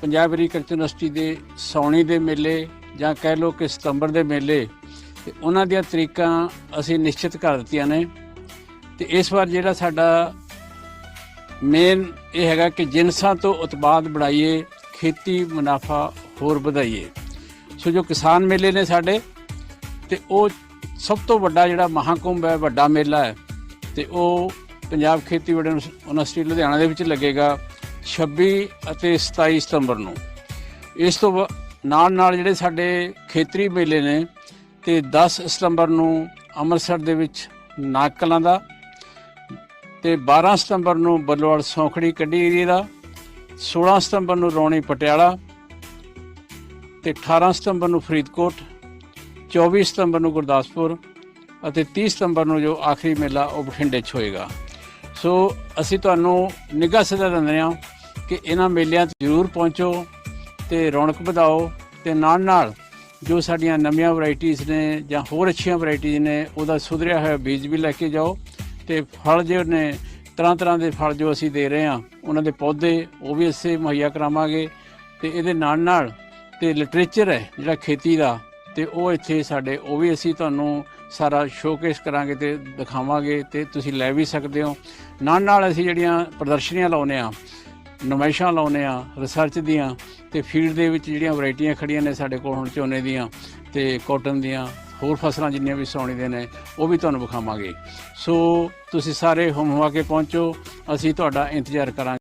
Punjab agriculture university ਦੇ ਸੌਣੀ ਦੇ ਮੇਲੇ ਜਾਂ ਕਹਿ ਲਓ ਕਿ ਸਤੰਬਰ ਦੇ ਮੇਲੇ, ਤੇ ਉਹਨਾਂ ਦੀਆਂ ਤਰੀਕਾਂ ਅਸੀਂ ਨਿਸ਼ਚਿਤ ਕਰ ਦਿੱਤੀਆਂ ਨੇ। ਤੇ ਇਸ ਵਾਰ ਜਿਹੜਾ ਸਾਡਾ ਮੇਨ ਇਹ ਹੈਗਾ ਕਿ ਜਿਨਸਾਂ ਤੋਂ ਉਤਪਾਦ ਬਣਾਈਏ, ਖੇਤੀ ਮੁਨਾਫਾ ਹੋਰ ਵਧਾਈਏ। ਸੋ ਜੋ ਕਿਸਾਨ ਮੇਲੇ ਨੇ ਸਾਡੇ, ਤੇ ਉਹ ਸਭ ਤੋਂ ਵੱਡਾ ਜਿਹੜਾ ਮਹਾਕੁੰਭ ਹੈ, ਵੱਡਾ ਮੇਲਾ ਹੈ, ਤੇ ਉਹ ਪੰਜਾਬ ਖੇਤੀਬਾੜੀ ਯੂਨੀਵਰਸਿਟੀ ਲੁਧਿਆਣਾ ਦੇ ਵਿੱਚ ਲੱਗੇਗਾ। 26 ਅਤੇ 27 ਸਤੰਬਰ ਨੂੰ। ਇਸ ਤੋਂ ਬਾ- ਨਾਲ ਨਾਲ ਜਿਹੜੇ ਸਾਡੇ ਖੇਤਰੀ ਮੇਲੇ ਨੇ, ਤੇ 10 ਸਤੰਬਰ ਨੂੰ ਅੰਮ੍ਰਿਤਸਰ ਦੇ ਵਿੱਚ ਨਾਗਕਲਾਂ ਦਾ, ਤੇ 12 ਸਤੰਬਰ ਨੂੰ ਬੱਲੋਵਾਲ ਸੌਂਖੜੀ ਕੱਢੀ ਏਰੀਏ ਦਾ 16 ਸਤੰਬਰ ਨੂੰ ਰੌਣੀ ਪਟਿਆਲਾ, ਤੇ 18 ਸਤੰਬਰ ਨੂੰ ਫਰੀਦਕੋਟ 24 ਸਤੰਬਰ ਨੂੰ ਗੁਰਦਾਸਪੁਰ, ਅਤੇ 30 ਸਤੰਬਰ ਨੂੰ ਜੋ ਆਖਰੀ ਮੇਲਾ ਉਹ ਬਠਿੰਡੇ 'ਚ ਹੋਏਗਾ। ਸੋ ਅਸੀਂ ਤੁਹਾਨੂੰ ਨਿੱਘਾ ਸੱਦਾ ਦਿੰਦੇ ਹਾਂ ਕਿ ਇਹਨਾਂ ਮੇਲਿਆਂ 'ਤੇ ਜ਼ਰੂਰ ਪਹੁੰਚੋ ਤੇ ਰੌਣਕ ਵਧਾਓ ਤੇ ਨਾਲ ਨਾਲ ਜੋ ਸਾਡੀਆਂ ਨਵੀਆਂ ਵੈਰਾਈਟੀਆਂ ਨੇ ਜਾਂ ਹੋਰ ਅੱਛੀਆਂ ਵੈਰਾਈਟੀਆਂ ਨੇ ਉਹਦਾ ਸੁਧਰਿਆ ਹੋਇਆ ਬੀਜ ਵੀ ਲੈ ਕੇ ਜਾਓ ਤੇ ਫਲ ਜੋ ਨੇ ਤਰ੍ਹਾਂ ਤਰ੍ਹਾਂ ਦੇ ਫਲ ਜੋ ਅਸੀਂ ਦੇ ਰਹੇ ਹਾਂ, ਉਹਨਾਂ ਦੇ ਪੌਦੇ ਉਹ ਵੀ ਅਸੀਂ ਮੁਹੱਈਆ ਕਰਾਵਾਂਗੇ ਤੇ ਇਹਦੇ ਨਾਲ ਨਾਲ ਤੇ ਲਿਟਰੇਚਰ ਹੈ ਜਿਹੜਾ ਖੇਤੀ ਦਾ ਤੇ ਉਹ ਇੱਥੇ ਸਾਡੇ, ਉਹ ਵੀ ਅਸੀਂ ਤੁਹਾਨੂੰ ਸਾਰਾ ਸ਼ੋਕੇਸ ਕਰਾਂਗੇ ਤੇ ਦਿਖਾਵਾਂਗੇ ਤੇ ਤੁਸੀਂ ਲੈ ਵੀ ਸਕਦੇ ਹੋ। ਨਾਲ ਨਾਲ ਅਸੀਂ ਜਿਹੜੀਆਂ ਪ੍ਰਦਰਸ਼ਨੀਆਂ ਲਾਉਨੇ ਆ ਨੁਮਾਇਸ਼ਾਂ ਲਾਉਨੇ ਆ ਰਿਸਰਚ ਦੀਆਂ ਤੇ ਫੀਲਡ ਦੇ ਵਿੱਚ ਜਿਹੜੀਆਂ ਵੈਰਾਈਟੀਆਂ ਖੜੀਆਂ ਨੇ ਸਾਡੇ ਕੋਲ ਹੁਣ ਝੋਨੇ ਦੀਆਂ ਤੇ ਕਾਟਨ ਦੀਆਂ, ਹੋਰ ਫਸਲਾਂ ਜਿੰਨੀਆਂ ਵੀ ਸੌਣੀ ਦੇ ਨੇ, ਉਹ ਵੀ ਤੁਹਾਨੂੰ ਵਿਖਾਵਾਂਗੇ। ਸੋ ਤੁਸੀਂ ਸਾਰੇ ਹੁਮ ਹੁਆ ਕੇ ਪਹੁੰਚੋ, ਅਸੀਂ ਤੁਹਾਡਾ ਇੰਤਜ਼ਾਰ ਕਰਾਂਗੇ।